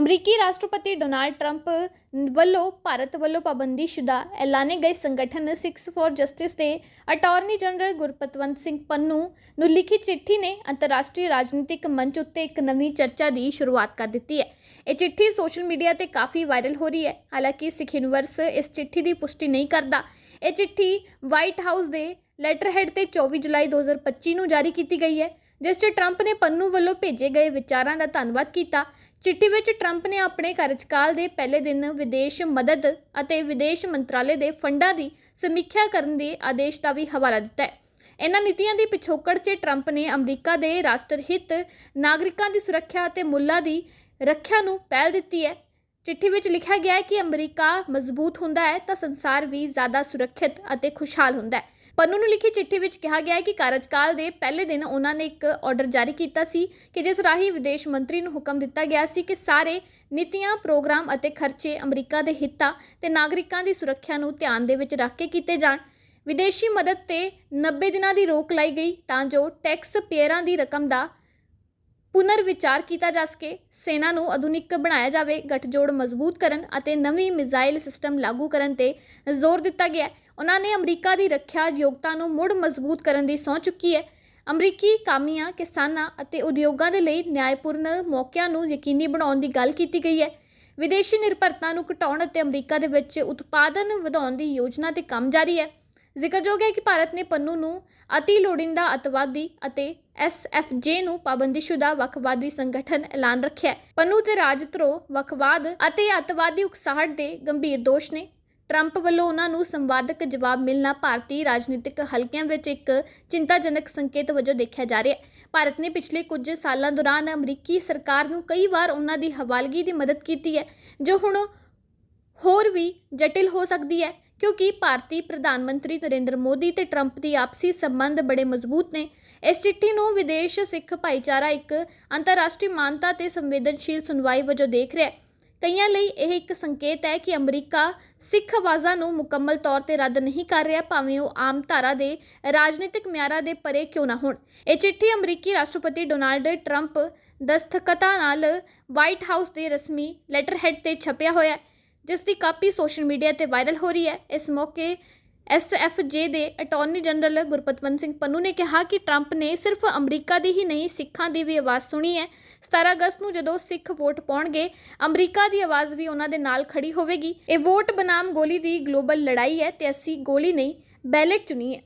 ਅਮਰੀਕੀ ਰਾਸ਼ਟਰਪਤੀ Donald Trump ਵੱਲੋਂ ਭਾਰਤ ਵੱਲੋਂ ਪਾਬੰਦੀਸ਼ੁਦਾ ਐਲਾਨੇ ਗਏ ਸੰਗਠਨ ਸਿਕਸ ਫॉर ਜਸਟਿਸ ਦੇ ਅਟਾਰਨੀ ਜਨਰਲ ਗੁਰਪਤਵੰਤ ਸਿੰਘ ਪੰਨੂ ਨੂੰ ਲਿਖੀ ਚਿੱਠੀ ਨੇ ਅੰਤਰਰਾਸ਼ਟਰੀ ਰਾਜਨੀਤਿਕ ਮੰਚ ਉੱਤੇ ਇੱਕ ਨਵੀਂ ਚਰਚਾ ਦੀ ਸ਼ੁਰੂਆਤ ਕਰ ਦਿੱਤੀ ਹੈ। ਇਹ ਚਿੱਠੀ ਸੋਸ਼ਲ ਮੀਡੀਆ ਤੇ ਕਾਫੀ ਵਾਇਰਲ ਹੋ ਰਹੀ ਹੈ। ਹਾਲਾਂਕਿ ਸਿੱਖ ਯੂਨੀਵਰਸ ਇਸ ਚਿੱਠੀ ਦੀ ਪੁਸ਼ਟੀ ਨਹੀਂ ਕਰਦਾ। ਇਹ ਚਿੱਠੀ ਵਾਈਟ ਹਾਊਸ ਦੇ ਲੈਟਰਹੈਡ ਤੇ 24 ਜੁਲਾਈ 2025 ਨੂੰ ਜਾਰੀ ਕੀਤੀ ਗਈ ਹੈ, ਜਿਸ 'ਚ ਟਰੰਪ ਨੇ ਪੰਨੂ ਵੱਲੋਂ ਭੇਜੇ ਗਏ ਵਿਚਾਰਾਂ ਦਾ ਧੰਨਵਾਦ ਕੀਤਾ। ਚਿੱਠੀ ਵਿੱਚ ਟਰੰਪ ਨੇ ਆਪਣੇ ਕਾਰਜਕਾਲ ਦੇ ਪਹਿਲੇ ਦਿਨ ਵਿਦੇਸ਼ ਮਦਦ ਅਤੇ ਵਿਦੇਸ਼ ਮੰਤਰਾਲੇ ਦੇ ਫੰਡਾਂ ਦੀ ਸਮੀਖਿਆ ਕਰਨ ਦੇ ਆਦੇਸ਼ ਦਾ ਵੀ ਹਵਾਲਾ ਦਿੱਤਾ ਹੈ। ਇਹਨਾਂ ਨੀਤੀਆਂ ਦੀ ਪਿਛੋਕੜ 'ਚ ਟਰੰਪ ਨੇ ਅਮਰੀਕਾ ਦੇ ਰਾਸ਼ਟਰ ਹਿੱਤ ਨਾਗਰਿਕਾਂ ਦੀ ਸੁਰੱਖਿਆ ਅਤੇ ਮੁੱਲਾਂ ਦੀ ਰੱਖਿਆ ਨੂੰ ਪਹਿਲ ਦਿੱਤੀ ਹੈ। ਚਿੱਠੀ ਵਿੱਚ ਲਿਖਿਆ ਗਿਆ ਹੈ ਕਿ ਅਮਰੀਕਾ ਮਜ਼ਬੂਤ ਹੁੰਦਾ ਹੈ ਤਾਂ ਸੰਸਾਰ ਵੀ ਜ਼ਿਆਦਾ ਸੁਰੱਖਿਅਤ ਅਤੇ ਖੁਸ਼ਹਾਲ ਹੁੰਦਾ ਹੈ। ਪੰਨੂ ਨੂੰ ਲਿਖੀ ਚਿੱਠੀ ਵਿੱਚ ਕਿਹਾ ਗਿਆ ਹੈ ਕਿ ਕਾਰਜਕਾਲ ਦੇ ਪਹਿਲੇ ਦਿਨ ਉਹਨਾਂ ਨੇ ਇੱਕ ਆਰਡਰ ਜਾਰੀ ਕੀਤਾ ਸੀ ਕਿ ਜਿਸ ਰਾਹੀਂ ਵਿਦੇਸ਼ ਮੰਤਰੀ ਨੂੰ ਹੁਕਮ ਦਿੱਤਾ ਗਿਆ ਸੀ ਕਿ ਸਾਰੇ ਨੀਤੀਆਂ, ਪ੍ਰੋਗਰਾਮ ਅਤੇ ਖਰਚੇ ਅਮਰੀਕਾ ਦੇ ਹਿੱਤਾਂ ਤੇ ਨਾਗਰਿਕਾਂ ਦੀ ਸੁਰੱਖਿਆ ਨੂੰ ਧਿਆਨ ਦੇ ਵਿੱਚ ਰੱਖ ਕੇ ਕੀਤੇ ਜਾਣ। ਵਿਦੇਸ਼ੀ ਮਦਦ ਤੇ 90 ਦਿਨਾਂ ਦੀ ਰੋਕ ਲਾਈ ਗਈ ਤਾਂ ਜੋ ਟੈਕਸ ਪੇਅਰਾਂ ਦੀ ਰਕਮ ਦਾ ਪੁਨਰ ਵਿਚਾਰ ਕੀਤਾ ਜਾ ਸਕੇ। ਸੈਨਾ ਨੂੰ ਆਧੁਨਿਕ ਬਣਾਇਆ ਜਾਵੇ, ਗਠਜੋੜ ਮਜ਼ਬੂਤ ਕਰਨ ਅਤੇ ਨਵੀਂ ਮਿਜ਼ਾਈਲ ਸਿਸਟਮ ਲਾਗੂ ਕਰਨ ਤੇ ਜ਼ੋਰ ਦਿੱਤਾ ਗਿਆ ਉਹਨਾਂ ਨੇ ਅਮਰੀਕਾ ਦੀ ਰੱਖਿਆ ਯੋਗਤਾ ਨੂੰ ਮੁੜ ਮਜ਼ਬੂਤ ਕਰਨ ਦੀ ਸਹੁੰ ਚੁੱਕੀ ਹੈ। ਅਮਰੀਕੀ ਕਾਮਿਆਂ, ਕਿਸਾਨਾਂ ਅਤੇ ਉਦਯੋਗਾਂ ਦੇ ਲਈ ਨਿਆਂਪੂਰਨ ਮੌਕਿਆਂ ਨੂੰ ਯਕੀਨੀ ਬਣਾਉਣ ਦੀ ਗੱਲ ਕੀਤੀ ਗਈ ਹੈ। ਵਿਦੇਸ਼ੀ ਨਿਰਭਰਤਾ ਨੂੰ ਘਟਾਉਣ ਅਤੇ ਅਮਰੀਕਾ ਦੇ ਵਿੱਚ ਉਤਪਾਦਨ ਵਧਾਉਣ ਦੀ ਯੋਜਨਾ ਤੇ ਕੰਮ ਜਾਰੀ ਹੈ। ਜ਼ਿਕਰਯੋਗ ਹੈ ਕਿ ਭਾਰਤ ਨੇ ਪੰਨੂ ਨੂੰ ਅਤੀ ਲੋੜੀਂਦਾ ਅਤਵਾਦੀ ਅਤੇ ਐਸਐਫਜੇ ਨੂੰ ਪਾਬੰਦੀਸ਼ੁਦਾ ਵੱਖਵਾਦੀ ਸੰਗਠਨ ਐਲਾਨ ਰੱਖਿਆ ਹੈ। ਪੰਨੂ ਤੇ ਰਾਜਧਰੋਹ ਵੱਖਵਾਦ ਅਤੇ ਅਤਵਾਦੀ ਉਕਸਾਹਟ ਦੇ ਗੰਭੀਰ ਦੋਸ਼ ਨੇ। ਟਰੰਪ ਵੱਲੋਂ ਉਹਨਾਂ ਨੂੰ ਸੰਵਾਦਕ ਜਵਾਬ ਮਿਲਣਾ ਭਾਰਤੀ ਰਾਜਨੀਤਿਕ ਹਲਕਿਆਂ ਵਿੱਚ ਇੱਕ ਚਿੰਤਾਜਨਕ ਸੰਕੇਤ ਵਜੋਂ ਦੇਖਿਆ ਜਾ ਰਿਹਾ ਹੈ। ਭਾਰਤ ਨੇ ਪਿਛਲੇ ਕੁਝ ਸਾਲਾਂ ਦੌਰਾਨ ਅਮਰੀਕੀ ਸਰਕਾਰ ਨੂੰ ਕਈ ਵਾਰ ਉਹਨਾਂ ਦੀ ਹਵਾਲਗੀ ਦੀ ਮਦਦ ਕੀਤੀ ਹੈ, ਜੋ ਹੁਣ ਹੋਰ ਵੀ ਜਟਿਲ ਹੋ ਸਕਦੀ ਹੈ, ਕਿਉਂਕਿ ਭਾਰਤੀ ਪ੍ਰਧਾਨ ਮੰਤਰੀ ਨਰਿੰਦਰ ਮੋਦੀ ਤੇ ਟਰੰਪ ਦੀ ਆਪਸੀ ਸੰਬੰਧ ਬੜੇ ਮਜ਼ਬੂਤ ਨੇ। ਇਸ ਚਿੱਠੀ ਨੂੰ ਵਿਦੇਸ਼ ਸਿੱਖ ਭਾਈਚਾਰਾ ਇੱਕ ਅੰਤਰਰਾਸ਼ਟਰੀ ਮਾਨਤਾ ਤੇ ਸੰਵੇਦਨਸ਼ੀਲ ਸੁਣਵਾਈ ਵਜੋਂ ਦੇਖ ਰਿਹਾ ਹੈ। ਕਈਆਂ ਲਈ ਇਹ ਇੱਕ ਸੰਕੇਤ ਹੈ ਕਿ ਅਮਰੀਕਾ ਸਿੱਖ ਆਵਾਜ਼ਾਂ ਨੂੰ ਮੁਕੰਮਲ ਤੌਰ ਤੇ ਰੱਦ ਨਹੀਂ ਕਰ ਰਿਹਾ, ਭਾਵੇਂ ਉਹ ਆਮ ਧਾਰਾ ਦੇ ਰਾਜਨੀਤਿਕ ਮਿਆਰਾਂ ਦੇ ਪਰੇ ਕਿਉਂ ਨਾ ਹੋਣ। ਇਹ ਚਿੱਠੀ ਅਮਰੀਕੀ ਰਾਸ਼ਟਰਪਤੀ ਡੋਨਾਲਡ ਟਰੰਪ ਦਸਤਖਤਾਂ ਨਾਲ ਵਾਈਟ ਹਾਊਸ ਦੇ ਰਸਮੀ ਲੈਟਰਹੈਡ ਤੇ ਛਪਿਆ ਹੋਇਆ ਹੈ, ਜਿਸ ਦੀ ਕਾਪੀ ਸੋਸ਼ਲ ਮੀਡੀਆ ਤੇ ਵਾਇਰਲ ਹੋ ਰਹੀ ਹੈ। ਇਸ ਮੌਕੇ ਐਸਐਫਜੇ ਦੇ ਅਟਾਰਨੀ ਜਨਰਲ ਗੁਰਪਤਵੰਤ ਸਿੰਘ ਪੰਨੂ ਨੇ ਕਿਹਾ ਕਿ ਟਰੰਪ ਨੇ ਸਿਰਫ ਅਮਰੀਕਾ ਦੀ ਹੀ ਨਹੀਂ, ਸਿੱਖਾਂ ਦੀ ਵੀ ਆਵਾਜ਼ ਸੁਣੀ ਹੈ। 17 ਅਗਸਤ ਨੂੰ ਜਦੋਂ ਸਿੱਖ ਵੋਟ ਪਾਉਣਗੇ, ਅਮਰੀਕਾ ਦੀ ਆਵਾਜ਼ ਵੀ ਉਹਨਾਂ ਦੇ ਨਾਲ ਖੜੀ ਹੋਵੇਗੀ। ਇਹ ਵੋਟ ਬਨਾਮ ਗੋਲੀ ਦੀ ਗਲੋਬਲ ਲੜਾਈ ਹੈ ਤੇ ਅਸੀਂ ਗੋਲੀ ਨਹੀਂ, ਬੈਲਟ ਚੁਣੀ ਹੈ।